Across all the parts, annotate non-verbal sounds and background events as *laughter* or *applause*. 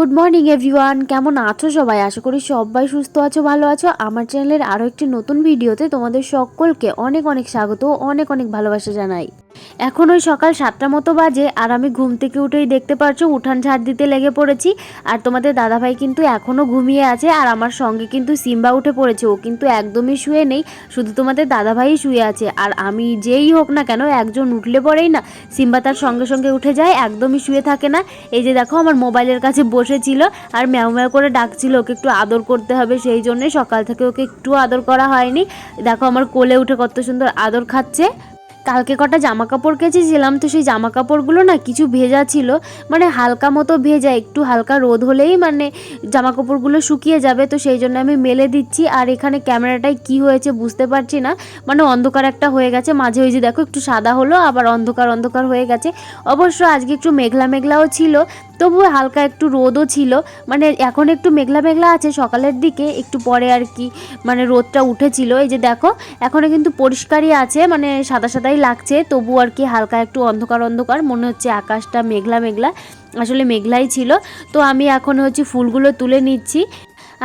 Good morning everyone কেমন আছো সবাই? আশা করি সবাই সুস্থ আছো, ভালো আছো। আমার চ্যানেলের আরও একটি নতুন ভিডিওতে তোমাদের সকলকে অনেক অনেক স্বাগত অনেক অনেক ভালোবাসা জানাই। এখন ওই সকাল সাতটা মতো বাজে আর আমি ঘুম থেকে উঠেই দেখতে পারছ উঠান ঝাড় দিতে লেগে পড়েছি। আর তোমাদের দাদাভাই কিন্তু এখনও ঘুমিয়ে আছে আর আমার সঙ্গে কিন্তু সিম্বা উঠে পড়েছে। ও কিন্তু একদমই শুয়ে নেই, শুধু তোমাদের দাদাভাই শুয়ে আছে। আর আমি যেই হোক না কেন একজন উঠলে পরেই না, সিম্বা তার সঙ্গে সঙ্গে উঠে যায়, একদমই শুয়ে থাকে না। এই যে দেখো আমার মোবাইলের কাছে বসেছিল আর ম্যাও ম্যাও করে ডাকছিল, ওকে একটু আদর করতে হবে সেই জন্যে সকাল থেকে ওকে একটু আদর করা হয়নি। দেখো আমার কোলে উঠে কত সুন্দর আদর খাচ্ছে। কালকে কটা জামা কাপড় কেচেছিলাম, তো সেই জামা কাপড়গুলো না কিছু ভেজা ছিল মানে হালকা মতো ভেজা, একটু হালকা রোদ হলেই মানে জামা কাপড়গুলো শুকিয়ে যাবে, তো সেই জন্য আমি মেলে দিচ্ছি। আর এখানে ক্যামেরাটায় কি হয়েছে বুঝতে পারছি না মানে অন্ধকার একটা হয়ে গেছে, মাঝে ওই যে দেখো একটু সাদা হলো, আবার অন্ধকার অন্ধকার হয়ে গেছে। অবশ্য আজকে একটু মেঘলা মেঘলাও ছিল, তবুও হালকা একটু রোদও ছিল মানে এখন একটু মেঘলা মেঘলা আছে, সকালের দিকে একটু পরে আর কি মানে রোদটা উঠেছিল। এই যে দেখো এখনও কিন্তু পরিষ্কারই আছে মানে সাদা সাদাই লাগছে, তবু আর কি হালকা একটু অন্ধকার অন্ধকার, মনে হচ্ছে আকাশটা মেঘলা মেঘলা, আসলে মেঘলাই ছিল। তো আমি এখন হচ্ছে ফুলগুলো তুলে নিচ্ছি।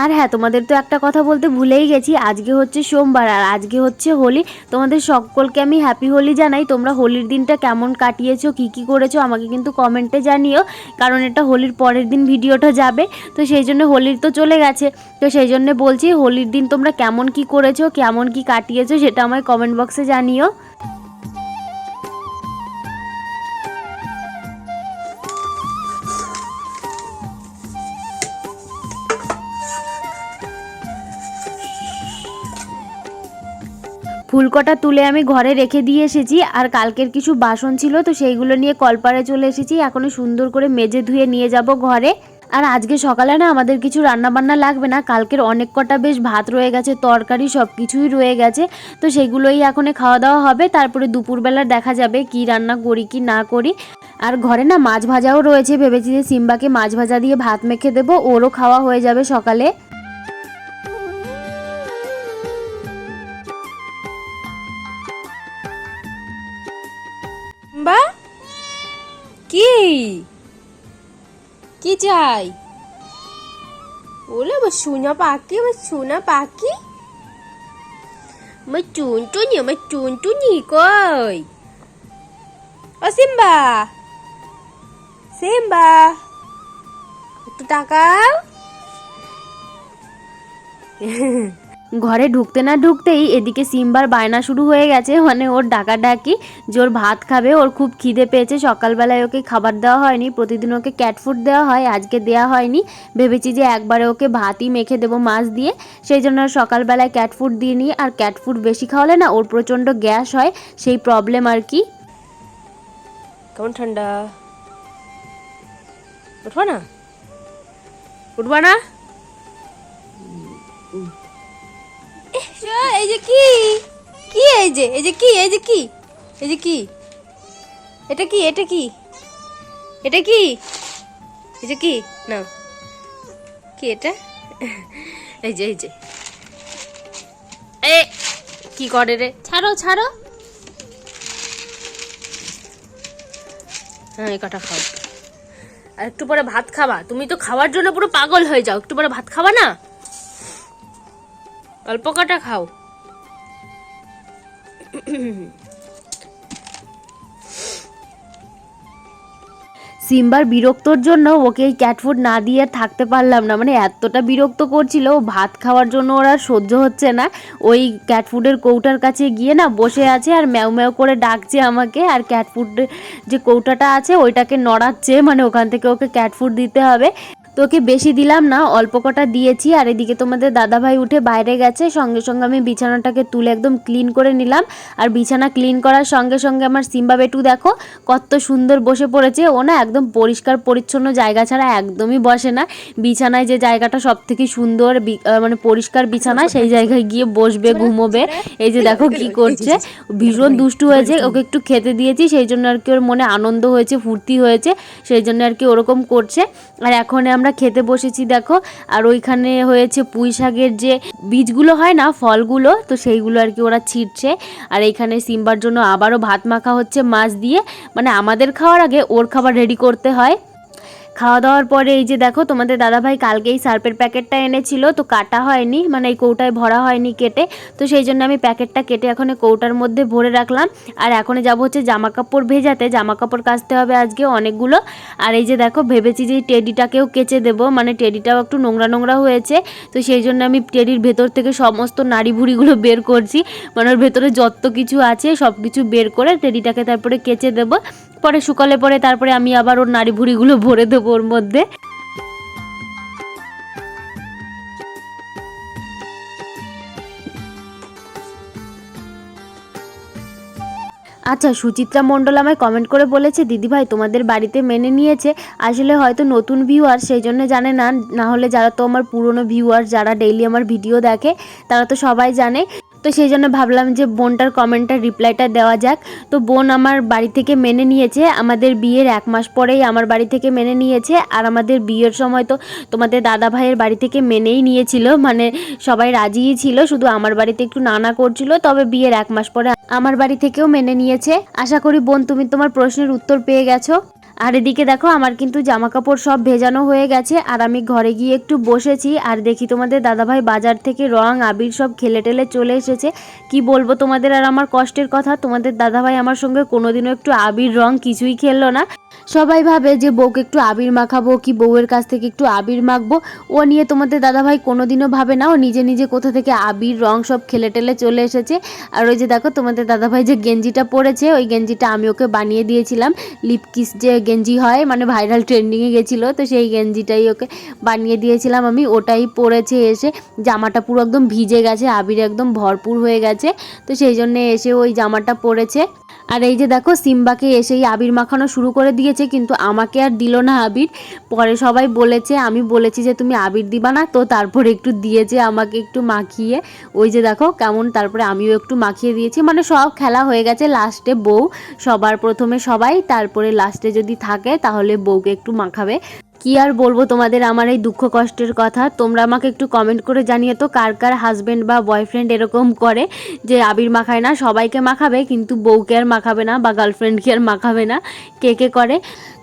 আর হ্যাঁ তোমাদের তো একটা কথা বলতে ভুলেই গেছি, আজকে হচ্ছে সোমবার আর আজকে হচ্ছে হোলি। তোমাদের সকলকে আমি হ্যাপি হোলি জানাই। তোমরা হোলির দিনটা কেমন কাটিয়েছো, কি কি করেছ, আমাকে কিন্তু কমেন্টে জানিও। কারণ এটা হোলির পরের দিন ভিডিওটা যাবে। তো সেই জন্য হোলির তো চলে গেছে। তো সেই জন্য বলছি, হোলির দিন তোমরা কেমন কি করেছ, কেমন কি কাটিয়েছো, সেটা আমায় কমেন্ট বক্সে জানিও। ফুলকটা তুলে আমি ঘরে রেখে দিয়ে এসেছি, আর কালকের কিছু বাসন ছিল তো সেইগুলো নিয়ে কলপারে চলে এসেছি। এখনও সুন্দর করে মেজে ধুয়ে নিয়ে যাব ঘরে। আর আজকে সকালে না আমাদের কিছু রান্না বান্না লাগবে না, কালকের অনেক কটা বেশ ভাত রয়ে গেছে, তরকারি সব কিছুই রয়ে গেছে, তো সেগুলোই এখন খাওয়া দাওয়া হবে। তারপরে দুপুরবেলা দেখা যাবে কি রান্না করি কি না করি। আর ঘরে না মাছ ভাজাও রয়েছে, ভেবেছি যে সিম্বাকে মাছ ভাজা দিয়ে ভাত মেখে দেবো, ওরও খাওয়া হয়ে যাবে সকালে। কি কি চাই ওলে আমার সোনা পাখি আমার সোনা পাখি আমার চুনটুনি আমার চুনটুনি কই ও সিম্বা সিম্বা একটু টাকাও ঘরে ঢুকতে না ঢুকতেই এদিকে সিম্বার বায়না শুরু হয়ে গেছে। মানে ওর ডাকাডাকি যে ওর ভাত খাবে ওর খুব খিদে পেয়েছে। সকালবেলায় ওকে খাবার দেওয়া হয়নি প্রতিদিন ওকে ক্যাট ফুড দেওয়া হয় আজকে দেওয়া হয়নি। ভেবেছি যে একবারে ওকে ভাতই মেখে দেবো মাছ দিয়ে। সেই জন্য সকালবেলায় ক্যাট ফুড দিয়ে নিই আর ক্যাট ফুড বেশি খাওয়ালে না ওর প্রচণ্ড গ্যাস হয় সেই প্রবলেম আর কি। কেমন ঠান্ডা? উঠবা না? উঠবা না? এই যে কি? কি এই যে? এই যে কি? এই যে কি? এই যে কি? এটা কি? এটা কি? এটা কি? এই যে কি? না কি এটা? এই যে এই যে। এ কি করে রে? ছাড়ো ছাড়ো। হ্যাঁ এই কটা খাও। আর একটু পরে ভাত খাবা। তুমি তো খাওয়ার জন্য পুরো পাগল হয়ে যাও। একটু পরে ভাত খাবা না? অল্প কটা খাও। সিম্বার বিরক্তর জন্য ওকে এই ক্যাট ফুড না দিয়ে থাকতে পারলাম না। মানে এতটা বিরক্ত করছিল ভাত খাওয়ার জন্য ওরা সহ্য হচ্ছে না। ওই ক্যাট ফুডের কৌটার কাছে গিয়ে না বসে আছে আর ম্যাও ম্যাও করে ডাকছে আমাকে। আর ক্যাট ফুড যে কৌটাটা আছে, ওইটাকে নড়াচ্ছে। মানে ওখান থেকে ওকে ক্যাট ফুড দিতে হবে। তোকে বেশি দিলাম না, অল্প কটা দিয়েছি। আর এদিকে তোমাদের দাদাভাই উঠে বাইরে গেছে। সঙ্গে সঙ্গে আমি বিছানাটাকে তুলে একদম ক্লিন করে নিলাম। আর বিছানা ক্লিন করার সঙ্গে সঙ্গে আমার সিম্বা বেটু দেখো, কত সুন্দর বসে পড়েছে। ও না একদম পরিষ্কার, পরিচ্ছন্ন জায়গা ছাড়া একদমই বসে না। বিছানায় যে জায়গাটা সব থেকে সুন্দর মানে পরিষ্কার বিছানা, সেই জায়গায় গিয়ে বসবে, ঘুমোবে। এই যে দেখো কি করছে। ভীষণ দুষ্টু হয়েছে। ওকে একটু খেতে দিয়েছি, সেই জন্য আর কি ওর মনে আনন্দ হয়েছে, ফুর্তি হয়েছে, সেই জন্য আর কি ওরকম করছে। আর এখন আমরা খেতে বসেছি, দেখো। আর ওইখানে হয়েছে পুঁই শাকের যে বীজগুলো হয় না, ফলগুলো, তো সেইগুলো আর কি ওরা ছিটছে। আর এখানে সিম্বার জন্য আবারও ভাত মাখা হচ্ছে মাছ দিয়ে। মানে আমাদের খাওয়ার আগে ওর খাবার রেডি করতে হয়। খাওয়া দাওয়ার পরে এই যে দেখো, তোমাদের দাদাভাই কালকেই সার্পের প্যাকেটটা এনেছিল, তো কাটা হয়নি মানে এই কৌটায় ভরা হয়নি কেটে, তো সেই জন্য আমি প্যাকেটটা কেটে এখন এই কৌটার মধ্যে ভরে রাখলাম। আর এখন যাব হচ্ছে জামা কাপড় ভেজাতে জামা কাপড় কাচতে হবে আজকে অনেকগুলো। আর এই যে দেখো, ভেবেছি যে এই টেডিটাকেও কেচে দেবো মানে টেডিটাও একটু নোংরা নোংরা হয়েছে, তো সেই জন্য আমি টেডির ভেতর থেকে সমস্ত নাড়ি ভুড়িগুলো *laughs* বের করছি। মানে ওর ভেতরে যত কিছু আছে সব কিছু বের করে টেডিটাকে তারপরে কেচে দেবো। পরে শুকালে পরে তারপরে আমি আবার ওর নাড়ি ভুড়িগুলো ভরে দেবো ওর মধ্যে। আচ্ছা সুচিত্রা মণ্ডল আমায় কমেন্ট করে বলেছে, দিদিভাই, তোমাদের বাড়িতে মেনে নিয়েছে। আসলে হয়তো নতুন ভিউয়ার সেই জন্য জানে না। না হলে যারা তো আমার পুরনো ভিউয়ার যারা ডেইলি আমার ভিডিও দেখে, তারা তো সবাই জানে। তো সেই জন্য ভাবলাম যে বোনটার কমেন্টটার রিপ্লাইটা দেওয়া যাক। তো বোন আমার বাড়ি থেকে মেনে নিয়েছে, আমাদের বিয়ের এক মাস পরেই আমার বাড়ি থেকে মেনে নিয়েছে, আর আমাদের বিয়ের সময় তো তোমাদের দাদা ভাইয়ের বাড়ি থেকে মেনেই নিয়েছিল মানে সবাই রাজিই ছিল, শুধু আমার বাড়িতে একটু নানা করছিল, তবে বিয়ের এক মাস পরে আমার বাড়ি থেকেও মেনে নিয়েছে। আশা করি বোন তুমি তোমার প্রশ্নের উত্তর পেয়ে গেছো। আর এদিকে দেখো, আমার কিন্তু জামা কাপড় সব ভেজানো হয়ে গেছে। আর আমি ঘরে গিয়ে একটু বসেছি। আর দেখি তোমাদের দাদাভাই বাজার থেকে রং, আবির সব খেলে টেলে চলে এসেছে। কি বলব তোমাদের? আর আমার কষ্টের কথা, তোমাদের দাদাভাই আমার সঙ্গে কোনোদিনও একটু আবির রং কিছুই খেললো না। সবাই ভাবে যে বউকে একটু আবির মাখাবো কি বউয়ের কাছ থেকে একটু আবির মাখবো। ও নিয়ে তোমাদের দাদাভাই কোনোদিনও ভাবে না, ও নিজে নিজে কোথা থেকে আবির, রং সব খেলে টেলে চলে এসেছে। আর ওই যে দেখো তোমাদের দাদাভাই যে গেঞ্জিটা পরেছে, ওই গেঞ্জিটা আমি ওকে বানিয়ে দিয়েছিলাম। লিপকিস যে গেঞ্জি হয় মানে ভাইরাল ট্রেন্ডিংয়ে গেছিল, তো সেই গেঞ্জিটাই ওকে বানিয়ে দিয়েছিলাম আমি, ওটাই পরেছে এসে। জামাটা পুরো একদম ভিজে গেছে, আবির একদম ভরপুর হয়ে গেছে, তো সেই জন্যে এসে ওই জামাটা পরেছে। আর এই যে দেখো, সিম্বাকে এসেই আবির মাখানো শুরু করে দিয়েছে, কিন্তু আমাকে আর দিল না আবির। পরে সবাই বলেছে, আমি বলেছি যে তুমি আবির দিবা না, তো তারপরে একটু দিয়েছে আমাকে একটু মাখিয়ে। ওই যে দেখো কেমন, তারপরে আমিও একটু মাখিয়ে দিয়েছি। মানে সব খেলা হয়ে গেছে লাস্টে বউ, সবার প্রথমে সবাই, তারপরে লাস্টে যদি থাকে, তাহলে বউকে একটু মাখাবে। কি আর বলব তোমাদের আমার এই দুঃখ কষ্টের কথা? তোমরা আমাকে একটু কমেন্ট করে জানিয়ে তো কার কার হাজব্যান্ড বা বয়ফ্রেন্ড এরকম করে যে আবির মাখায় না, সবাইকে মাখাবে কিন্তু বউকে আর মাখাবে না বা গার্লফ্রেন্ডকে আর মাখাবে না, কে কে করে?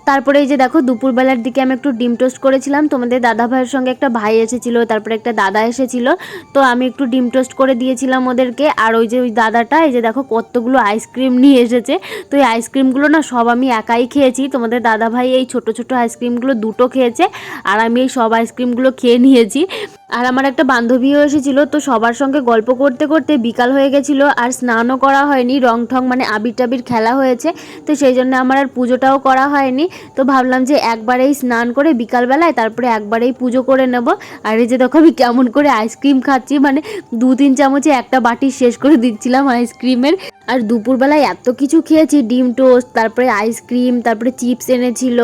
তারপরে এই যে দেখো, দুপুরবেলার দিকে আমি একটু ডিম টোস্ট করেছিলাম। তোমাদের দাদা ভাইয়ের সঙ্গে একটা ভাই এসেছিল, তারপরে একটা দাদা এসেছিল। তো আমি একটু ডিম টোস্ট করে দিয়েছিলাম ওদেরকে। আর ওই যে ওই দাদাটা, এই যে দেখো কতগুলো আইসক্রিম নিয়ে এসেছে। তো এই আইসক্রিমগুলো না সব আমি একাই খেয়েছি। তোমাদের দাদা ভাই এই ছোট ছোট আইসক্রিমগুলো দুটো খেয়েছে। আর আমি এই সব আইসক্রিমগুলো খেয়ে নিয়েছি। আর আমার একটা বান্ধবীও এসেছিল, তো সবার সঙ্গে গল্প করতে করতে বিকাল হয়ে গেছিল আর স্নানও করা হয়নি রং ঠং মানে আবির টাবির খেলা হয়েছে, তো সেই জন্য আমার আর পুজোটাও করা হয়নি, তো ভাবলাম যে একবারেই স্নান করে বিকালবেলায় তারপরে একবারেই পুজো করে নেব, আর এই যে দেখো আমি কেমন করে আইসক্রিম খাচ্ছি মানে দু তিন চামচে একটা বাটি শেষ করে দিচ্ছিলাম আইসক্রিমের, আর দুপুরবেলায় এত কিছু খেয়েছি, ডিম টোস্ট, তারপরে আইসক্রিম, তারপরে চিপস এনেছিল,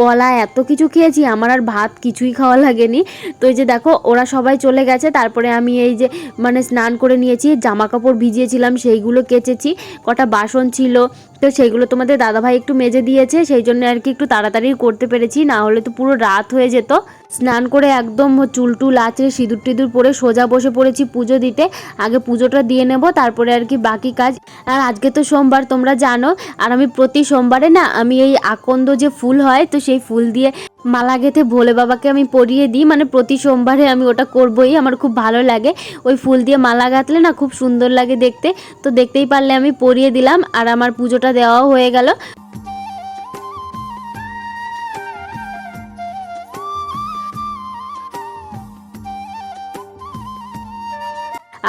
কলা এত কিছু খেয়েছি, আমার আর ভাত কিছুই খাওয়া লাগেনি, তো এই যে দেখো ওরা সবাই চলে গেছে। তারপরে আমি এই যে মানে স্নান করে নিয়েছি, জামা কাপড় ভিজিয়েছিলাম, সেইগুলো কেচেছি। কটা বাসন ছিল তো সেইগুলো তোমাদের দাদাভাই একটু মেজে দিয়েছে, সেই জন্য আর কি একটু তাড়াতাড়ি করতে পেরেছি। না হলে তো পুরো রাত হয়ে যেত। স্নান করে একদম চুল টুল আঁচড়ে সিঁদুর টিঁদুর পরে সোজা বসে পড়েছি পুজো দিতে। আগে পুজোটা দিয়ে নেব, তারপরে আর কি বাকি কাজ। আর আজকে তো সোমবার, তোমরা জানো। আর আমি প্রতি সোমবারে না, আমি এই আকন্দ যে ফুল হয়, তো সেই ফুল দিয়ে মালা গেঁথে ভোলে বাবাকে আমি পরিয়ে দিই। মানে প্রতি সোমবারে আমি ওটা করবই, আমার খুব ভালো লাগে। ওই ফুল দিয়ে মালা গাঁথলে না খুব সুন্দর লাগে দেখতে। তো দেখতেই পারলে আমি পরিয়ে দিলাম। আর আমার পুজোটা দেওয়াও হয়ে গেল।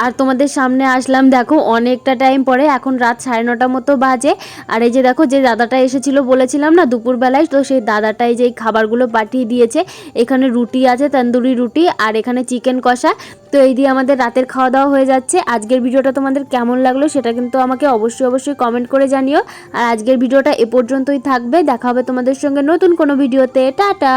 আর তোমাদের সামনে আসলাম, দেখো অনেকটা টাইম পরে, এখন রাত সাড়ে নটা মতো বাজে। আর এই যে দেখো, যে দাদাটা এসেছিল বলেছিলাম না দুপুরবেলায়, তো সেই দাদাটাই যে খাবারগুলো পাঠিয়ে দিয়েছে, এখানে রুটি আছে, তন্দুরি রুটি আর এখানে চিকেন কষা। তো এই দিয়ে আমাদের রাতের খাওয়া দাওয়া হয়ে যাচ্ছে। আজকের ভিডিওটা তোমাদের কেমন লাগল সেটা কিন্তু আমাকে অবশ্যই অবশ্যই কমেন্ট করে জানিও। আর আজকের ভিডিওটা এ পর্যন্তই থাকবে। দেখা হবে তোমাদের সঙ্গে নতুন কোনো ভিডিওতে। টাটা!